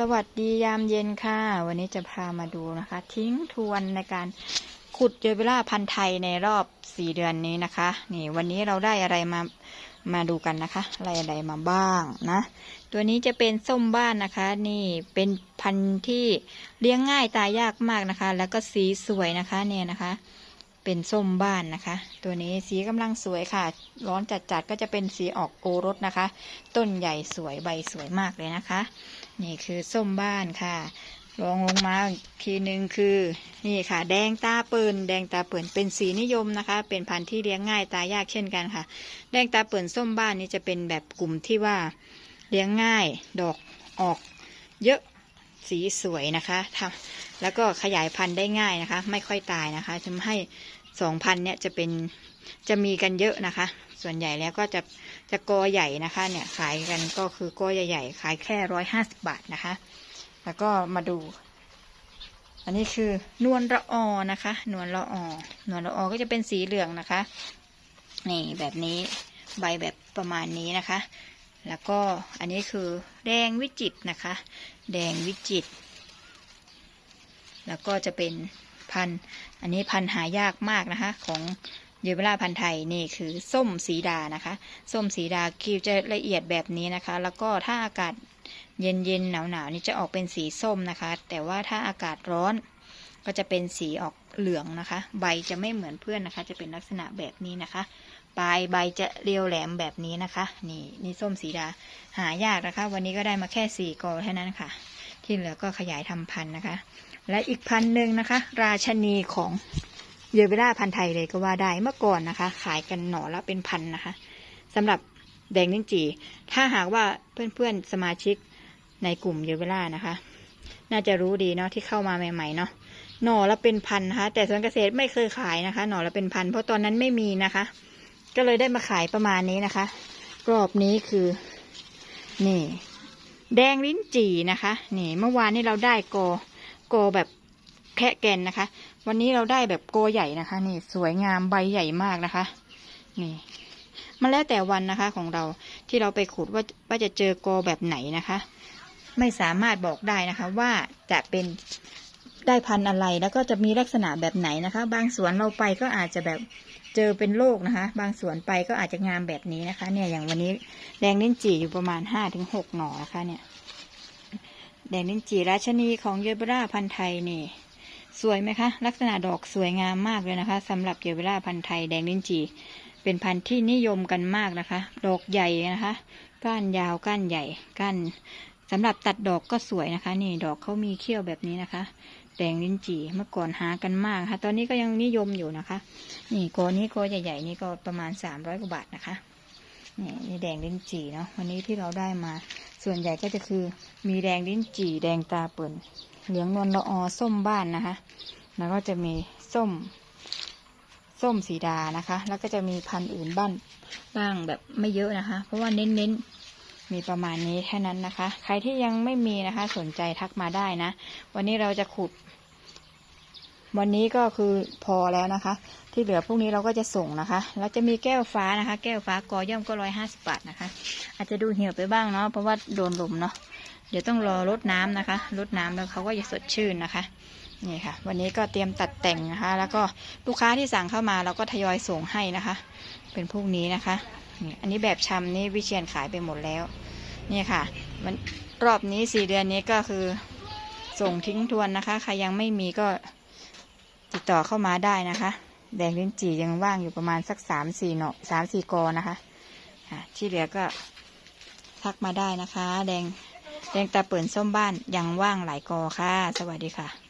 สวัสดียามเย็นค่ะ วันนี้จะพามาดูนะคะ ทิ้งทวนในการขุดเจอเวลาพันธุ์ไทยในรอบสี่เดือนนี้นะคะ นี่วันนี้เราได้อะไรมามาดูกันนะคะ อะไรอะไรมาบ้างนะ ตัวนี้จะเป็นส้มบ้านนะคะ นี่เป็นพันธุ์ที่เลี้ยงง่ายตายยากมากนะคะ แล้วก็สีสวยนะคะเนี่ยนะคะ เป็นส้มบ้านนะคะ ตัวนี้สีกำลังสวยค่ะ ร้อนจัดๆก็จะเป็นสีออกโอรสนะคะ ต้นใหญ่สวยใบสวยมากเลยนะคะ นี่คือส้มบ้านค่ะรองลงมาอีกทีหนึ่งคือนี่ค่ะ แดงตาเปิ่นแดงตาเปิ่นเป็นสีนิยมนะคะ เป็นพันธุ์ที่เลี้ยงง่ายตายากเช่นกันค่ะ แดงตาเปิ่นส้มบ้านนี่จะเป็นแบบกลุ่มที่ว่าเลี้ยงง่ายดอกออกเยอะสีสวยนะคะทำ แล้วก็ขยายพันธุ์ได้ง่ายนะคะ ไม่ค่อยตายนะคะทำให้สองพันธุ์เนี่ยจะเป็นจะมีกันเยอะนะคะ ส่วนใหญ่แล้วก็จะจะกอใหญ่นะคะ เนี่ยขายกันก็คือกอใหญ่ๆขายแค่ร้อยห้าสิบบาทนะคะ แล้วก็มาดู อันนี้คือนวลละออนะคะ นวลละออนวลละออก็จะเป็นสีเหลืองนะคะนี่แบบนี้ใบแบบประมาณนี้นะคะ แล้วก็อันนี้คือแดงวิจิตนะคะ แดงวิจิตร แล้วก็จะเป็นพันธุ์อันนี้พันธุ์หายากมากนะคะ ของเยเวล่าพันธุ์ไทยนี่คือส้มสีดานะคะ ส้มสีดาคิวจะละเอียดแบบนี้นะคะ แล้วก็ถ้าอากาศเย็นเย็นหนาวหนาวๆนี่จะออกเป็นสีส้มนะคะ แต่ว่าถ้าอากาศร้อนก็จะเป็นสีออกเหลืองนะคะ ใบจะไม่เหมือนเพื่อนนะคะ จะเป็นลักษณะแบบนี้นะคะ ปลายใบจะเรียวแหลมแบบนี้นะคะ นี่นี่ส้มสีดาหายากนะคะ วันนี้ก็ได้มาแค่สี่กอเท่านั้นค่ะ ที่เหลือก็ขยายทำพันธุ์นะคะ และอีกพันธุ์หนึ่งนะคะ ราชนีของเยอเวราพันธุ์ไทยเลยก็ว่าได้เมื่อก่อนนะคะ ขายกันหน่อละเป็นพันนะคะสำหรับแดงลิ้นจี่ถ้าหากว่าเพื่อนๆสมาชิกในกลุ่มเยอเวรานะคะ น่าจะรู้ดีเนาะที่เข้ามาใหม่ๆเนาะหน่อละเป็นพันนะคะ แต่สวนเกษตรไม่เคยขายนะคะ หน่อละเป็นพัน เพราะตอนนั้นไม่มีนะคะ ก็เลยได้มาขายประมาณนี้นะคะ รอบนี้คือ นี่ แดงลิ้นจี่นะคะ นี่เมื่อวานนี้เราได้โกโกแบบแคะแกนนะคะ วันนี้เราได้แบบโกใหญ่นะคะ นี่สวยงามใบใหญ่มากนะคะ นี่มันแล้วแต่วันนะคะของเราที่เราไปขุดว่าว่าจะเจอโกแบบไหนนะคะ ไม่สามารถบอกได้นะคะ ว่าจะเป็นได้พันธุ์อะไรแล้วก็จะมีลักษณะแบบไหนนะคะ บางสวนเราไปก็อาจจะแบบ เจอเป็นโรคนะคะ บางสวนไปก็อาจจะงามแบบนี้นะคะ เนี่ยอย่างวันนี้แดงลิ้นจี่อยู่ประมาณห้าถึงหกหน่อนะคะ เนี่ย แดงลิ้นจี่ราชนีของเยเบราพันธุ์ไทยนี่ สวยไหมคะ ลักษณะดอกสวยงามมากเลยนะคะสำหรับเยเบราพันธุ์ไทยแดงลิ้นจี่เป็นพันธุ์ที่นิยมกันมากนะคะ ดอกใหญ่นะคะ ก้านยาวก้านใหญ่ก้านสำหรับตัดดอกก็สวยนะคะ นี่ดอกเขามีเขี้ยวแบบนี้นะคะ แดงลิ้นจี่เมื่อก่อนหากันมากค่ะ ตอนนี้ก็ยังนิยมอยู่นะคะ นี่โกนี้โกใหญ่ๆนี่ก็ประมาณสามร้อยกว่าบาทนะคะนี่นี่แดงลิ้นจี่เนาะวันนี้ที่เราได้มา ส่วนใหญ่ก็จะคือมีแดงลิ้นจี่แดงตาเปิ่นเหลืองนวลละออส้มบ้านนะคะ แล้วก็จะมีส้ม ส้มสีดานะคะ แล้วก็จะมีพันธุ์อื่นบ้านบ้างแบบไม่เยอะนะคะ เพราะว่าเน้นๆ มีประมาณนี้แค่นั้นนะคะ ใครที่ยังไม่มีนะคะ สนใจทักมาได้นะ วันนี้เราจะขุด วันนี้ก็คือพอแล้วนะคะ ที่เหลือพรุ่งนี้เราก็จะส่งนะคะแล้วจะมีแก้วฟ้านะคะ แก้วฟ้ากอย่อมก็ร้อยห้าสิบบาทนะคะ อาจจะดูเหี่ยวไปบ้างเนาะเพราะว่าโดนลมเนาะเดี๋ยวต้องรอรดน้ำนะคะรดน้ำแล้วเขาก็จะสดชื่นนะคะนี่ค่ะ วันนี้ก็เตรียมตัดแต่งนะคะ แล้วก็ลูกค้าที่สั่งเข้ามาเราก็ทยอยส่งให้นะคะ เป็นพวกนี้นะคะ อันนี้แบบชำนี่วิเชียนขายไปหมดแล้ว นี่ค่ะ มันรอบนี้สี่เดือนนี้ก็คือส่งทิ้งทวนนะคะ ใครยังไม่มีก็ติดต่อเข้ามาได้นะคะ แดงลิ้นจี่ยังว่างอยู่ประมาณสักสามสี่หน่อสามสี่กอนะคะค่ะที่เหลือก็ทักมาได้นะคะ แดงแดงตาเปิ่นส้มบ้านยังว่างหลายกอค่ะ สวัสดีค่ะ